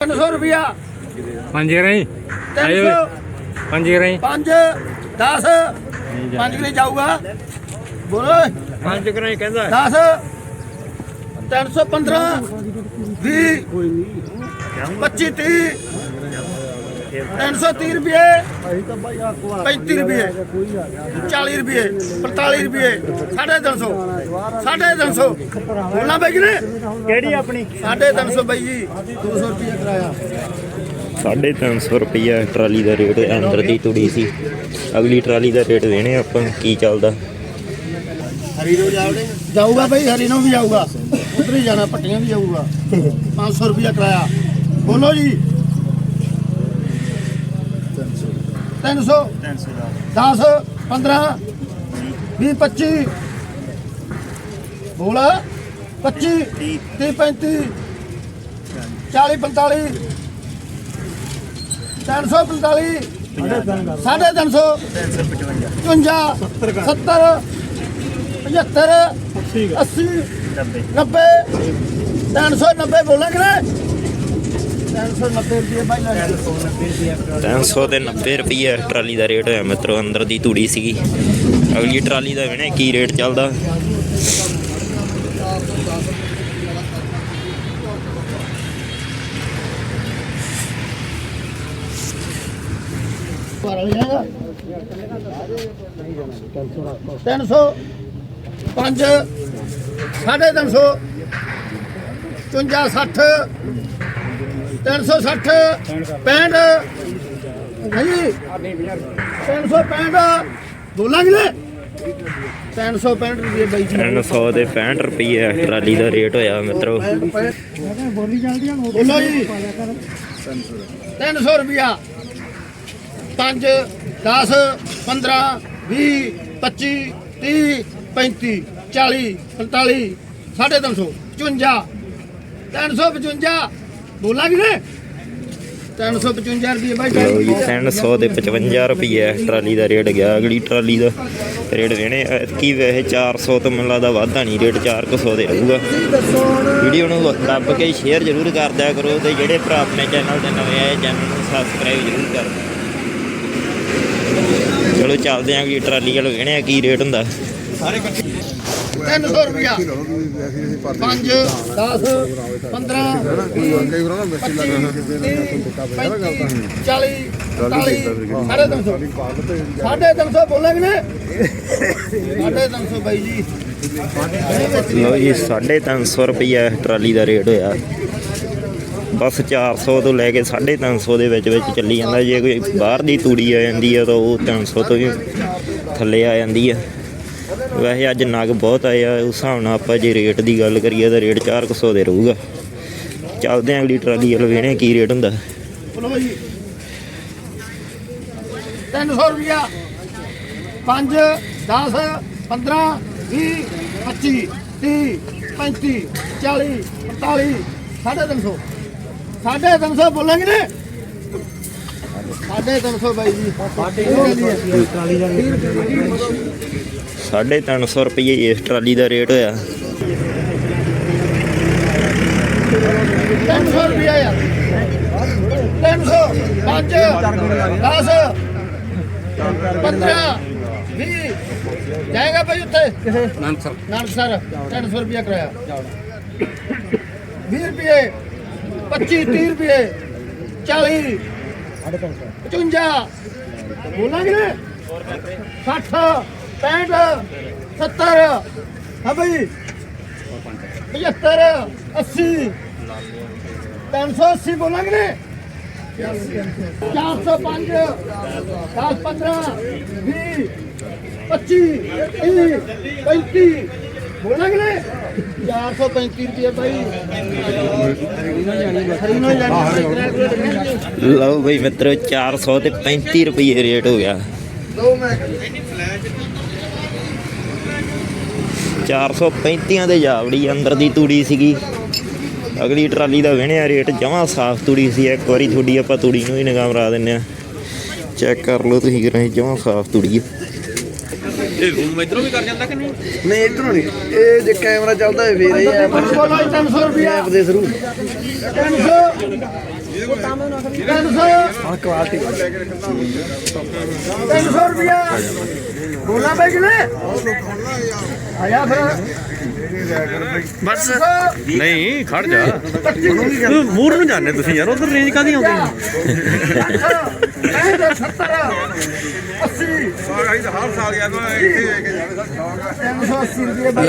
300 ਰੁਪਿਆ ਪੰਜ ਰਹੀ 300 ਪੰਜ ਰਹੀ 5 10 5 ਕਿਲੇ ਜਾਊਗਾ। ਬੋਲੋ ਪੰਜ ਕਰਾਈ ਕਹਿੰਦਾ। 10 315 20 25 30 330 ਰੁਪਏ। 35 ਰੁਪਏ। 40 ਰੁਪਏ 45 ਰੁਪਏ 350 350 ਬੋਲਣਾ ਬਾਈ ਨੇ ਕਿਹੜੀ ਆਪਣੀ? 350 ਬਾਈ ਜੀ। 200 ਰੁਪਏ ਕਰਾਇਆ। ਸਾਢੇ ਤਿੰਨ ਸੌ ਰੁਪਈਆ ਟਰਾਲੀ ਦਾ ਰੇਟ ਅੰਦਰ ਦੀ ਤੁੜੀ ਸੀ। ਅਗਲੀ ਟਰਾਲੀ ਦਾ ਰੇਟ ਦੇਣੇ ਆਪਾਂ ਕੀ ਚੱਲਦਾ? ਹਰੀ ਨੂੰ ਜਾਵੜੇ। ਜਾਊਗਾ ਬਾਈ ਹਰੀ ਨੂੰ ਵੀ ਜਾਊਗਾ। ਉਧਰ ਹੀ ਜਾਣਾ ਪੱਟੀਆਂ ਵੀ ਜਾਊਗਾ। 500 ਰੁਪਿਆ ਕਰਾਇਆ। ਬੋਲੋ ਜੀ। 300 10 15 20 25 ਬੋਲ। 25 30 35 40 45 345 ਸਾਢੇ 300 55 70 75 80 90 390 ਬੋਲਾਂ ਕਿ 390 ਰੁਪਏ ਬਾਈ ਲੈ 300 ਤੇ 90 ਰੁਪਈਆ ਟਰਾਲੀ ਦਾ ਰੇਟ ਹੋਇਆ ਮਿੱਤਰੋ, ਅੰਦਰ ਦੀ ਤੁੜੀ ਸੀਗੀ। ਅਗਲੀ ਟਰਾਲੀ ਦਾ ਵੇਣੇ ਕੀ ਰੇਟ ਚੱਲਦਾ। ਤਿੰਨ ਸੌ, ਪੰਜ, ਸਾਢੇ ਤਿੰਨ ਸੌ 53 60 360 65 ਨਹੀਂ 365 ਬੋਲਾਂਗੇ 365 ਰੁਪਏ ਬਾਈ ਜੀ। 300 ਤੇ 65 ਰੁਪਈਆ ਟਰਾਲੀ ਦਾ ਰੇਟ ਹੋਇਆ ਮਿੱਤਰੋ। ਬੋਲੋ ਜੀ। 300 ਰੁਪਿਆ 5 10 15 20 25 30 35 40 45 350 55 355 ਬੋਲਾਂਗੇ ਨੇ 355 ਰੁਪਏ ਬਾਈ ਲਓ ਜੀ 300 ਤੇ 55 ਰੁਪਈਆ ਟਰਾਲੀ ਦਾ ਰੇਟ ਗਿਆ ਅਗਲੀ ਟਰਾਲੀ ਦਾ ਰੇਟ ਵੇਣੇ ਕੀ ਵੈਸੇ 400 ਤੋਂ ਮੈਨੂੰ ਲੱਗਦਾ ਵਾਧਾ ਨਹੀਂ ਰੇਟ 400 ਦੇ ਰਹੂਗਾ। ਵੀਡੀਓ ਨੂੰ ਦੱਬ ਕੇ ਸ਼ੇਅਰ ਜ਼ਰੂਰ ਕਰ ਦਿਆ ਕਰੋ ਤੇ ਜਿਹੜੇ ਭਰਾ ਆਪਣੇ ਚੈਨਲ ਤੇ ਨਵੇਂ ਆਏ ਚੈਨਲ ਨੂੰ ਸਬਸਕ੍ਰਾਈਬ ਜ਼ਰੂਰ ਕਰ ਦਿਓ। ਚਲੋ ਚੱਲਦੇ ਆਂ ਅਗਲੀ ਟਰਾਲੀ ਵਾਲ ਵੇਣੇ ਆ ਕੀ ਰੇਟ ਹੁੰਦਾ। 300 ਰੁਪਿਆ 5 10 15 40 ਸਾਢੇ 300 ਸਾਢੇ 300 ਬੋਲਾਂਗੇ ਨੇ ਸਾਢੇ 300 ਬਾਈ ਜੀ ਲਓ ਜੀ 350 ਰੁਪਈਆ ਟਰਾਲੀ ਦਾ ਰੇਟ ਹੋਇਆ। ਬਸ 400 ਤੋਂ ਲੈ ਕੇ 350 ਦੇ ਵਿੱਚ ਵਿੱਚ ਚੱਲੀ ਜਾਂਦਾ। ਜੇ ਕੋਈ ਬਾਹਰ ਦੀ ਤੂੜੀ ਆ ਜਾਂਦੀ ਆ ਤਾਂ ਉਹ 300 ਤੋਂ ਵੀ ਥੱਲੇ ਆ ਜਾਂਦੀ ਆ। ਵੈਸੇ ਅੱਜ ਨਗ ਬਹੁਤ ਆਏ ਆ, ਉਸ ਹਿਸਾਬ ਨਾਲ ਆਪਾਂ ਜੇ ਰੇਟ ਦੀ ਗੱਲ ਕਰੀਏ ਤਾਂ ਰੇਟ 400 ਦੇ ਰਹੂਗਾ। ਚੱਲਦੇ ਆਂ ਅਗਲੀ ਟਰਾਲੀ ਵੱਲ ਵੇਣੇ ਕੀ ਰੇਟ ਹੁੰਦਾ। ਬੋਲੋ ਜੀ 300 ਰੁਪਿਆ 5 10 15 20 25 30 35 40 45 ਸਾਢੇ 300 ਸਾਢੇ 300 ਬੋਲਾਂਗੇ ਨੇ? ਸਾਢੇ 300 ਬਾਈ ਜੀ। ਸਾਢੇ ਤਿੰਨ ਸੌ ਰੁਪਏ ਇਸ ਟਰਾਲੀ ਦਾ ਰੇਟ ਹੋਇਆ 300 ਰੁਪਿਆ ਯਾਰ। 300 5 10 15 20 ਜਾਏਗਾ ਭਾਈ ਉੱਥੇ? ਨਾਨਸਰ ਨਾਨਸਰ 300 ਰੁਪਿਆ ਕਰਾਇਆ। 20 ਰੁਪਏ 25 30 ਰੁਪਏ 40 55 ਬੋਲਾਂਗੇ? ਨੇ 60 65 70 ਹਾਂ ਭਾਈ 75 80 380 ਬੋਲਾਂਗੇ? ਨੇ 405 10 15 20 25 30 35 ਬੋਲਾਂਗੇ ਨੇ 435 ਰੁਪਏ ਭਾਈ ਲਓ ਬਈ ਮਿੱਤਰੋ 400 ਤੇ 35 ਰੁਪਏ ਰੇਟ ਹੋ ਗਿਆ। ਦੋ ਮੈਂ 435 ਦੇ ਜਾਵੜੀ ਅੰਦਰ ਦੀ ਤੂੜੀ ਸੀਗੀ। ਅਗਲੀ ਟਰਾਲੀ ਦਾ ਵਿਹਣਿਆ ਰੇਟ ਜਮਾਂ ਸਾਫ਼ ਤੂੜੀ ਸੀ ਇੱਕ ਵਾਰੀ ਤੁਹਾਡੀ ਆਪਾਂ ਤੂੜੀ ਨੂੰ ਹੀ ਨਿਗਾਹ ਮਰਾ ਦਿੰਨੇ ਆ ਚੈੱਕ ਕਰ ਲਓ ਤੁਸੀਂ ਕਿਰਾਂ ਜਮਾਂ ਸਾਫ਼ ਤੂੜੀ ਹੈ। ਨਹੀਂ? ਇਧਰੋਂ ਨਹੀਂ। ਇਹ ਜੇ ਕੈਮਰਾ ਚੱਲਦਾ ਹੈ ਫੇਰ ਇਹ ਐਪ ਬੋਲੋ 300 ਰੁਪਏ ਐਪ ਦੇ ਥਰੂ 300 ਤਿੰਨ ਸੌ। ਹਾਂ ਕੁਆਲਿਟੀ 300 ਰੁਪਿਆ ਬੋਲਾ ਬਈ ਕਿਨੇ ਆਇਆ ਫਿਰ। ਬਸ। ਨਹੀਂ ਖੜ ਜਾ। ਮੂਰ ਨੂੰ ਜਾਂਦੇ ਤੁਸੀਂ ਯਾਰ ਉਧਰ ਰੇਂਜ ਕਾਦੀ ਆਉਂਦੀ? ਪੈਂਹਠ, ਸੱਤਰ ਅੱਸੀ ਹਰ ਸਾਲ ਯਾਰ ਮੈਂ ਇੱਥੇ ਤਿੰਨ ਸੌ ਅੱਸੀ ਰੁਪਏ ਬਈ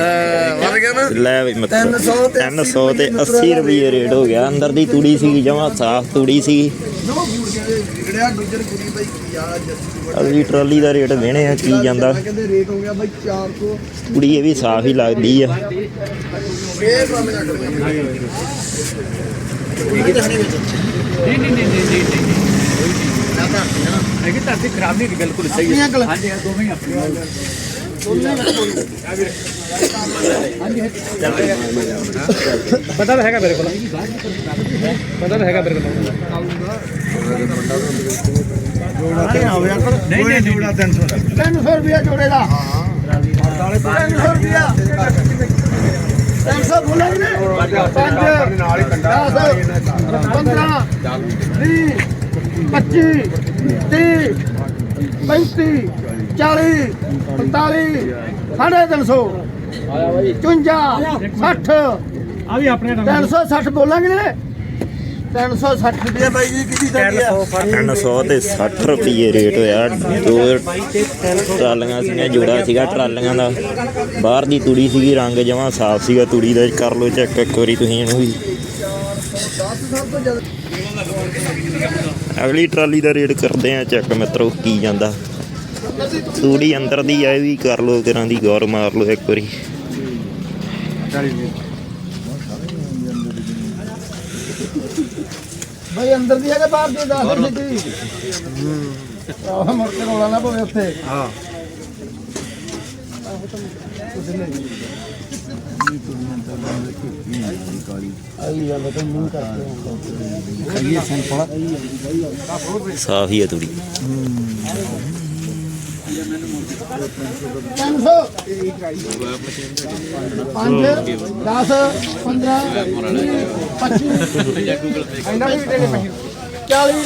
ਵਧ ਗਿਆ ਨਾ ਲੈ ਵੀ ਮਤਲਬ 300 ਤੇ 80 ਰੁਪਏ ਰੇਟ ਹੋ ਗਿਆ ਅੰਦਰ ਦੀ ਤੂੜੀ ਸੀ ਜਮਾ ਸਾਫ਼ ਤੂੜੀ ਸੀ ਜਿਹੜਾ ਅਗਲੀ ਟਰਾਲੀ ਦਾ ਰੇਟ ਦੇਣੇ ਆ ਕੀ ਜਾਂਦਾ ਕਹਿੰਦੇ ਰੇਟ ਹੋ ਗਿਆ ਬਾਈ 400 ਤੂੜੀ ਇਹ ਵੀ ਸਾਫ਼ ਹੀ ਲੱਗਦੀ ਆ ਇਹ ਕੰਮ ਕਰ ਹੈਗੀ ਧਰਤੀ ਖਰਾਬ ਨਹੀਂ ਬਿਲਕੁਲ ਸਹੀ ਹੈ। ਹਾਂਜੀ ਹਾਂ ਦੋਵੇਂ ਹੀ ਆਪਣੀ ਪਤਾ ਤਾਂ ਹੈਗਾ ਮੇਰੇ ਕੋਲ। ਪਤਾ ਤਾਂ ਹੈਗਾ ਮੇਰੇ ਕੋਲ। ਨਹੀਂ ਨਹੀਂ ਜੋੜਾ 300 ਤਿੰਨ ਸੌ ਰੁਪਿਆ ਜੋੜੇ ਦਾ। ਤਿੰਨ ਸੌ ਰੁਪਿਆ ਤਿੰਨ ਸੌ ਬੋਲਾਂਗੇ ਨੇ ਪੰਜ ਨਾਲ ਹੀ ਕੰਡਾ। ਦਸ। ਪੰਦਰਾਂ। ਵੀਹ। ਪੱਚੀ। ਤੀਹ ਪੈਂਤੀ ਚਾਲੀ ਪੰਤਾਲੀ ਸਾਢੇ ਤਿੰਨ ਸੌ ਚੁੰਜਾ ਸੱਠ ਆ ਵੀ ਆਪਣੇ ਤਿੰਨ ਸੌ ਸੱਠ ਬੋਲਾਂਗੇ ਨੇ ਤਿੰਨ ਸੌ ਸੱਠ ਰੁਪਏ ਬਾਈ ਜੀ ਕਿਹਦੀ ਸਾਡੀ ਆ 300 ਤੇ 60 ਰੁਪਏ ਰੇਟ ਹੋਇਆ ਦੋ ਟਰਾਲੀਆਂ ਸੀਗੀਆਂ ਜੋੜਾ ਸੀਗਾ ਟਰਾਲੀਆਂ ਦਾ ਬਾਹਰ ਦੀ ਤੂੜੀ ਸੀਗੀ ਰੰਗ ਜਮਾ ਸਾਫ਼ ਸੀਗਾ ਤੂੜੀ ਦਾ ਕਰ ਲਓ ਚੈੱਕ ਇੱਕ ਵਾਰੀ ਤੁਸੀਂ ਇਹਨੂੰ ਵੀ ਅਗਲੀ ਟਰਾਲੀ ਦਾ ਰੇਟ ਕਰਦੇ ਆ ਚੈੱਕ ਮਿੱਤਰੋ ਕੀ ਜਾਂਦਾ। ਤੂੜੀ ਅੰਦਰ ਦੀ ਆ ਇਹ ਵੀ ਕਰ ਲਓ ਕਿਰਾਂ ਦੀ ਗੌਰ ਮਾਰ ਲਓ ਇੱਕ ਵਾਰੀ। ਬਈ ਅੰਦਰ ਦੀ ਹੈਗਾ ਬਾਹਰ ਦੀ ਦੱਸ ਦਿੱਤੀ ਆਹ ਮੁੜ ਕੇ ਰੋਲਾ ਨਾ ਪਵੇ ਉੱਥੇ। ਹਾਂ। ਸਾਫ਼ ਹੀ ਆ ਤੂੜੀ। ਪੰਜ 10 15 25 ਇਹਨਾਂ ਵੀ ਦੇ ਦੇ 40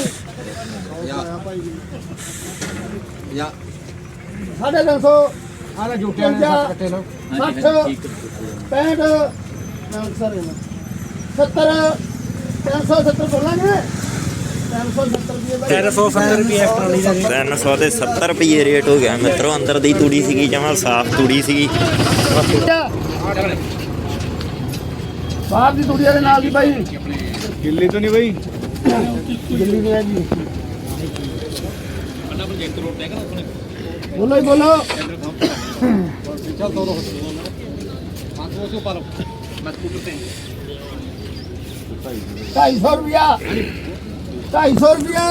ਸਾਢੇ ਤਿੰਨ ਸੌ ਆਲਾ ਜੁਟਿਆ ਨੇ ਸੱਤ ਕੱਟੇ ਲੋ 60 65 ਨਾਲ ਸਰ 70 370 ਬੋਲਾਂਗੇ? 370 ਰੁਪਏ ਬਾਈ। 1370 ਰੁਪਏ ਟਰਾਲੀ ਦਾ 300 ਤੇ 70 ਰੁਪਏ ਰੇਟ ਹੋ ਗਿਆ। ਮਿੱਤਰੋ ਅੰਦਰ ਦੀ ਤੂੜੀ ਸੀਗੀ ਜਮਾ ਸਾਫ਼ ਤੂੜੀ ਸੀਗੀ। ਬਾਹਰ ਦੀ ਦੁਨੀਆ ਦੇ ਨਾਲ ਦੀ ਬਾਈ। ਗਿੱਲੀ ਤੋਂ ਨਹੀਂ ਬਈ। ਦਿੱਲੀ ਦੀ ਹੈ ਜੀ। ਬੋਲੋ। ਹੀ ਬੋਲੋ ਢਾਈ ਸੌ ਰੁਪਿਆ ਢਾਈ ਸੌ ਰੁਪਿਆ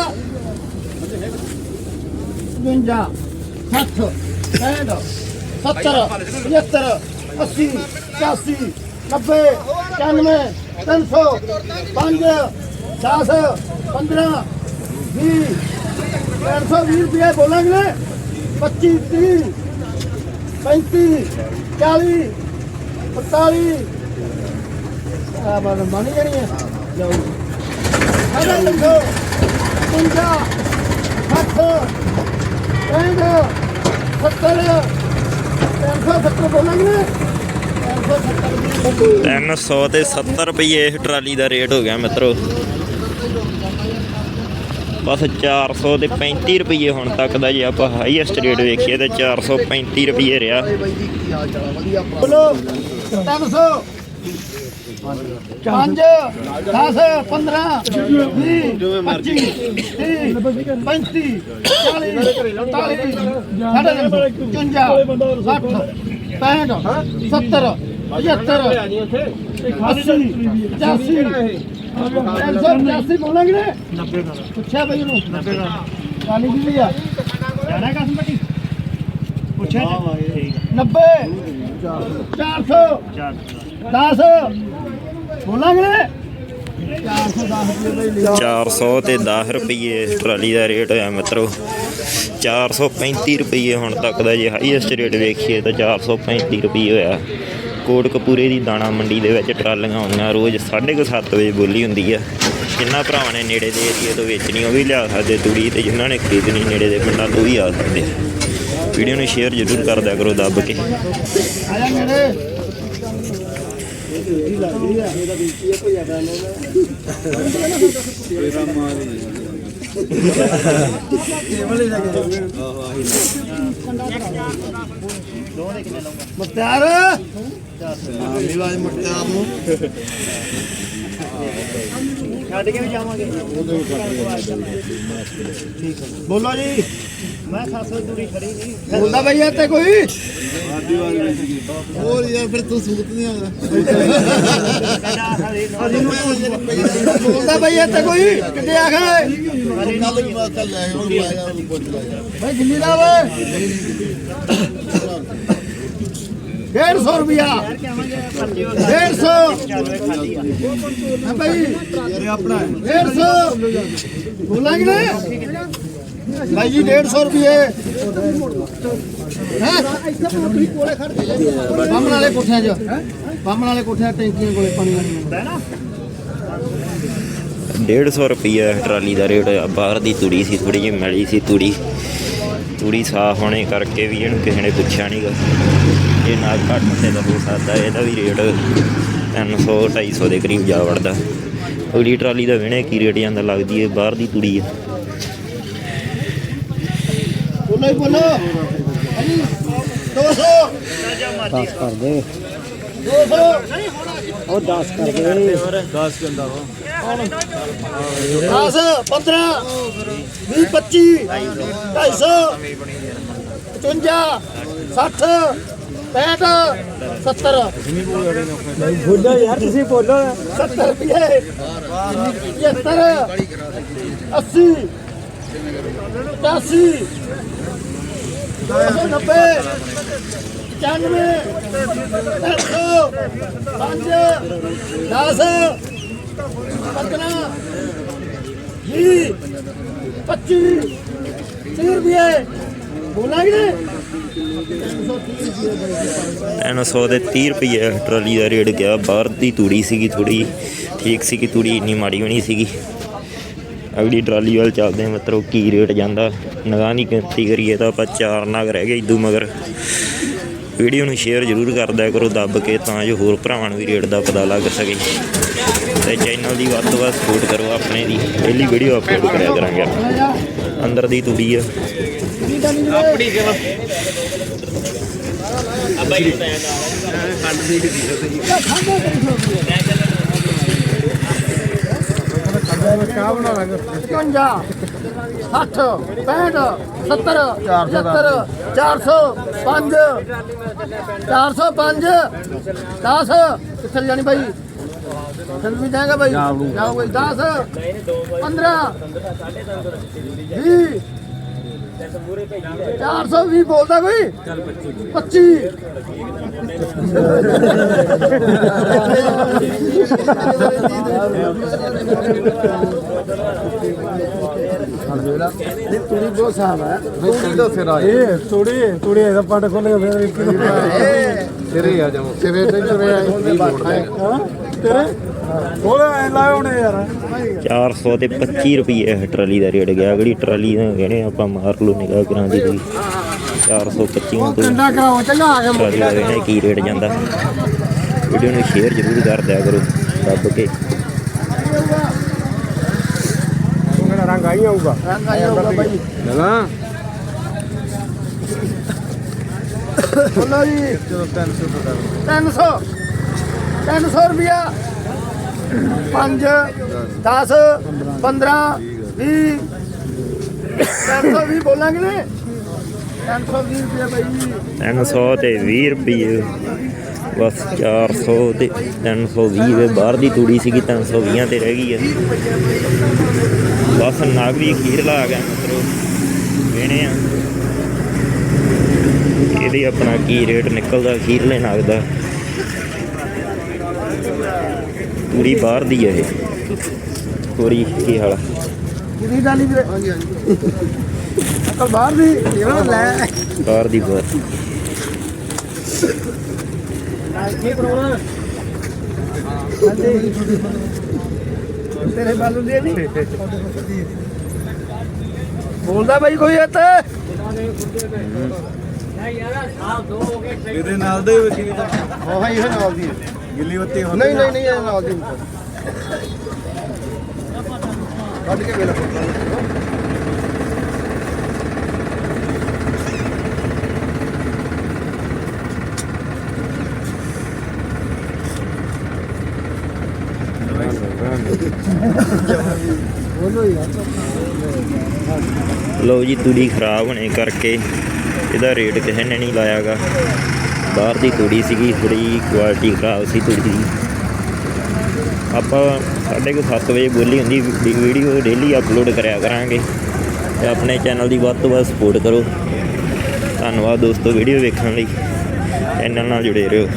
52 60 65 70 75 80 85 90 95 300 5 10 15 20 320 ਰੁਪਏ ਬੋਲਾਂਗੇ। 25 30 35 40 45 ਆ। ਬਾਦ ਮਣੀ ਜਾਣੀ ਹੈ ਜਾਓ ਸਾਡਾ ਲੰਘੋ 50 60 65 70 370 ਬੋਲਾਂਗੇ 370 300 ਤੇ 70 ਰੁਪਏ ਇਸ ਟਰਾਲੀ ਦਾ ਰੇਟ ਹੋ ਗਿਆ ਮਿੱਤਰੋ। ਬਸ 400 ਤੇ 35 ਰੁਪਏ ਹੁਣ ਤੱਕ ਦਾ ਜੇ ਆਪਾਂ ਹਾਈਐਸਟ ਰੇਟ ਵੇਖੀਏ ਤੇ 435 ਰੁਪਏ ਰਿਹਾ। ਬਾਈ ਜੀ ਕੀ ਹਾਲ ਬੋਲੋ 300 5 10 15 20 25 35 40 45 60 65 70 75 80 85 85 ਬੋਲਾਂਗੇ ਨੇ 90 ਪੁੱਛਿਆ ਬਈ ਉਹਨੂੰ। 90 ਕਾਲੀ ਦੀ ਵੀ ਆ। ਜਾਣਾ ਕਸਮ ਪੱਟੀ? ਪੁੱਛਿਆ ਠੀਕ 90 400 10 ਬੋਲਾਂਗੇ ਨੇ 410 ਰੁਪਏ ਬਈ ਲਿਆ 400 ਤੇ 10 ਰੁਪਏ ਇਸ ਟਰਾਲੀ ਦਾ ਰੇਟ ਹੋਇਆ ਮਿੱਤਰੋ। 435 ਰੁਪਏ ਹੁਣ ਤੱਕ ਦਾ ਜੇ ਹਾਈਐਸਟ ਰੇਟ ਵੇਖੀਏ ਤਾਂ 435 ਰੁਪਏ ਹੋਇਆ। ਕੋਟਕਪੂਰੇ ਦੀ ਦਾਣਾ ਮੰਡੀ ਦੇ ਵਿੱਚ ਟਰਾਲੀਆਂ ਆਉਂਦੀਆਂ, ਰੋਜ਼ 7:30 ਵਜੇ ਬੋਲੀ ਹੁੰਦੀ ਆ। ਜਿਨ੍ਹਾਂ ਭਰਾਵਾਂ ਨੇ ਨੇੜੇ ਦੇ ਏਰੀਏ ਤੋਂ ਵੇਚਣੀ, ਉਹ ਵੀ ਲਿਆ ਸਕਦੇ ਤੂੜੀ ਤੇ ਜਿਨ੍ਹਾਂ ਨੇ ਖਰੀਦਣੀ ਨੇੜੇ ਦੇ ਪਿੰਡਾਂ ਤੋਂ ਵੀ ਆ ਸਕਦੇ ਵੀਡੀਓ ਨੂੰ ਸ਼ੇਅਰ ਜ਼ਰੂਰ ਕਰ ਦਿਆ ਕਰੋ ਦੱਬ ਕੇ। ਆ ਜਾ ਨੇੜੇ ਇਹ ਲੱਗਦੀ ਆ ਕੋਈ ਆਦਾ ਮੁਖਤਾਰ ਮਿਲਾਜ ਮੁਖਤਾਰ ਨੂੰ ਛੱਡ ਕੇ ਵੀ ਜਾਵਾਂਗੇ। ਬੋਲੋ ਜੀ। ਮੈਂ ਖਾਸੋ ਦੂਰੀ ਖੜੀ ਨਹੀਂ। ਬੋਲਦਾ ਬਈ ਇੱਥੇ ਕੋਈ? ਹੋਰ ਯਾਰ ਫਿਰ ਤੂੰ ਸੂਤ ਨਹੀਂ ਆਉਂਦਾ। ਬੋਲਦਾ ਬਈ ਇੱਥੇ ਕੋਈ? ਕਿੱਥੇ ਆ ਗਏ? ਕੱਲ ਵੀ ਮੈਂ ਕੱਲ ਲੈ ਆਇਆ ਬਈ ਕਿੰਨੀ ਦਾ ਵੇ 150 ਰੁਪਿਆ 150 ਹਾਂ ਭਾਈ। ਇਹ ਆਪਣਾ 150 ਬੋਲਾਂਗੇ ਨਾ? ਭਾਈ ਜੀ 150 ਰੁਪਏ। ਹੈ? ਬਾਮਣ ਵਾਲੇ ਕੋਠਿਆਂ 'ਚ। ਬਾਮਣ ਵਾਲੇ ਕੋਠਿਆਂ ਟੈਂਕੀਆਂ ਕੋਲੇ ਪਾਣੀ ਵਾਲੀਆਂ 150 ਰੁਪਈਆ ਟਰਾਲੀ ਦਾ ਰੇਟ ਆ। ਬਾਹਰ ਦੀ ਤੂੜੀ ਸੀ ਥੋੜੀ ਜਿਹੀ ਮੈਲੀ ਸੀ ਤੂੜੀ। ਤੂੜੀ ਸਾਫ਼ ਹੋਣੇ ਕਰਕੇ ਵੀ ਇਹਨੂੰ ਕਿਸੇ ਨੇ ਪੁੱਛਿਆ ਨਹੀਂਗਾ ਇਹ ਨਾ ਘੱਟ ਤੇ ਦਾ ਹੋ ਸਕਦਾ ਇਹਦਾ ਵੀ ਰੇਟ 300 250 ਦੇ ਕਰੀਬ ਜਾ ਵੜਦਾ। ਅਗਲੀ ਟਰਾਲੀ ਦਾ ਵਿਹਣੇ ਕੀ ਰੇਟ ਜਾਂਦਾ ਲੱਗਦੀ ਹੈ ਬਾਹਰ ਦੀ ਤੂੜੀ ਆ ਬੋਲੋ ਬੋਲੋ। ਹਾਂਜੀ 200 10 ਕਰ ਦੇ। 200 ਉਹ 10 ਕਰ ਦੇ। 10 ਕਹਿੰਦਾ ਵਾ 10 15 20 25 250 55 60 65 70 ਬੋਲੋ ਯਾਰ ਤੁਸੀਂ ਬੋਲੋ। 70 ਰੁਪਏ। 75 80 ਪਚਾਸੀ ਦੋ ਸੌ ਨੱਬੇ ਪਚਾਨਵੇਂ ਤਿੰਨ ਸੌ ਪੰਜ ਦਸ ਪੰਦਰਾਂ ਵੀਹ ਪੱਚੀ। ਤੀਹ ਰੁਪਏ। ਬੋਲਾਂਗੇ? ਤਿੰਨ ਸੌ ਤੀਹ ਰੁਪਏ 300 ਦੇ 30 ਰੁਪਏ ਟਰਾਲੀ ਦਾ ਰੇਟ ਗਿਆ, ਬਾਹਰ ਦੀ ਤੂੜੀ ਸੀਗੀ ਥੋੜੀ ਠੀਕ ਸੀ ਕਿ ਤੂੜੀ, ਇੰਨੀ ਮਾੜੀ ਵੀ ਨਹੀਂ ਸੀਗੀ। ਅਗਲੀ ਟਰਾਲੀ ਵੱਲ ਚੱਲਦੇ ਹਾਂ ਮਤਲਬ ਕੀ ਰੇਟ ਜਾਂਦਾ, ਨਗਾਹ ਦੀ ਗਿਣਤੀ ਕਰੀਏ ਤਾਂ ਆਪਾਂ ਚਾਰ ਨਗ ਰਹਿ ਗਏ ਇਦੂ ਮਗਰ। ਵੀਡੀਓ ਨੂੰ ਸ਼ੇਅਰ ਜ਼ਰੂਰ ਕਰ ਕਰੋ, ਦੱਬ ਕੇ ਤਾਂ ਜੋ ਹੋਰ ਭਰਾਵਾਂ ਨੂੰ ਵੀ ਰੇਟ ਦਾ ਪਤਾ ਲੱਗ ਸਕੇ। ਤੇ ਚੈਨਲ ਦੀ ਵੱਧ ਤੋਂ ਵੱਧ ਸਪੋਰਟ ਕਰੋ ਆਪਣੇ ਦੀ, ਪਹਿਲੀ ਵੀਡੀਓ ਅਪਲੋਡ ਕਰਿਆ ਕਰਾਂਗੇ। ਅੰਦਰ ਦੀ ਤੂੜੀ ਆ। ਆਪਣੀ ਕਿਵੇਂ ਪਚਵੰਜਾ 60 65 70 75 400 5 405 10 ਕਿੱਥੇ ਜਾਣੀ ਭਾਈ ਕਿੱਥੇ ਵੀ ਜਾਏਗਾ ਭਾਈ ਜਾਓ ਭਾਈ 10 15 20 420 ਬੋਲਦਾ ਕੋਈ? 25 ਤੂੜੀ ਬਹੁਤ ਸਾਫ਼ ਹੈ। ਤੂੜੀ ਦਾ ਸਿਰਾ ਇਹ ਤੂੜੀ ਤੂੜੀ ਇਹਦਾ ਪੱਟ ਖੋਲੇਗਾ ਫਿਰ ਸਿਰੇ ਆ ਜਾਵਾਂ ਸਿਰੇ ਤੇ ਤੁਰੇ ਆਏ। ਤੇਰੇ? ਖੋਲ ਐ ਲਾਏ ਹੋਣੇ ਯਾਰ। 400 ਤੇ 25 ਰੁਪਏ ਟਰਾਲੀ ਦਾ ਰੇਟ ਗਿਆ। ਅਗਲੀ ਟਰਾਲੀ ਦਾ ਕਹਿੰਦੇ ਆਪਾਂ ਮਾਰ ਲਓ ਨਿਗਾਹ ਕਰਾਂ ਦੀ ਕੋਈ। 425 ਤੋਂ ਕੰਡਾ ਕਰਾਓ ਚੰਗਾ ਆ ਗਿਆ ਟਰਾਲੀ ਦਾ ਕਹਿੰਦੇ ਕੀ ਰੇਟ ਜਾਂਦਾ। ਵੀਡੀਓ ਨੂੰ ਸ਼ੇਅਰ ਜ਼ਰੂਰ ਕਰ ਦਿਆ ਕਰੋ ਦੱਬ ਕੇ। ਉਹ ਕਿਹੜਾ ਰੰਗ ਆਈ ਆਊਗਾ ਰੰਗ ਆ ਜਾਊਗਾ ਭਾਈ ਨਾ ਬੋਲੋ ਜੀ। ਚਲੋ 300 ਦਾ 300 300 ਰੁਪਿਆ 5 10 15 20 320 ਬੋਲਾਂਗੇ ਨੇ? 320 ਰੁਪਿਆ ਭਾਈ 300 ਤੇ 20 ਰੁਪਏ। ਬਸ 400 ਤੇ 320 ਦੇ ਬਾਹਰ ਦੀ ਤੂੜੀ ਸੀਗੀ 320 ਤੇ ਰਹਿ ਗਈ ਆ ਬਸ ਨਗ ਵੀ ਅਖੀਰਲਾ ਗਿਆ ਮਤਲਬ ਵੇਣੇ ਆ। ਇਹਦੇ ਆਪਣਾ ਕੀ ਰੇਟ ਨਿਕਲਦਾ ਖੀਰਲੇ ਨਾਗ ਦਾ ਤੂੜੀ ਬਾਹਰ ਦੀ ਹੈ ਇਹ। ਥੋੜੀ ਕੀ ਹਾਲ? ਕਿਹਦੀ ਡਾਲੀ ਵੀਰੇ? ਹਾਂਜੀ ਹਾਂਜੀ। ਅਕਲ ਬਾਹਰ ਦੀ ਇਹ ਨਾ ਲੈ। ਬਾਹਰ ਦੀ ਬਾਹਰ। ਤੇਰੇ ਬਾਲੂ ਦੀ ਨਹੀਂ ਬੋਲਦਾ ਬਾਈ ਕੋਈ ਇੱਥੇ ਇਹਦੇ ਨਾਲ ਦੇ ਵਿੱਚ ਵੀ ਤਾਂ ਹਾਂ ਹਾਂ ਇਹ ਨਾਲ ਦੀ ਹੈ। ਗਿੱਲੀ ਬੱਤੀ ਹੁੰਦੀ ਨਹੀਂ ਨਹੀਂ ਨਹੀਂ ਇਹ ਨਾਲ ਦੀ ਕੱਢ ਕੇ ਵੇਲਾ ਲਓ ਜੀ ਤੂੜੀ ਖਰਾਬ ਹੋਣੇ ਕਰਕੇ ਇਹਦਾ ਰੇਟ ਕਿਸੇ ਨੇ ਨਹੀਂ ਲਾਇਆਗਾ। ਬਾਹਰ ਦੀ ਤੂੜੀ ਸੀਗੀ ਥੋੜੀ ਕੁਆਲਿਟੀ ਖਰਾਬ ਸੀ ਤੂੜੀ ਦੀ। ਆਪਾਂ ਸਾਢੇ ਕੁ ਸੱਤ ਵਜੇ ਬੋਲੀ ਹੁੰਦੀ ਵੀਡੀਓ ਡੇਲੀ ਅਪਲੋਡ ਕਰਿਆ ਕਰਾਂਗੇ। ਤੇ ਆਪਣੇ ਚੈਨਲ ਦੀ ਵੱਧ ਤੋਂ ਵੱਧ ਸਪੋਰਟ ਕਰੋ। ਧੰਨਵਾਦ ਦੋਸਤੋ ਵੀਡੀਓ ਵੇਖਣ ਲਈ। ਚੈਨਲ ਨਾਲ ਜੁੜੇ ਰਹੋ।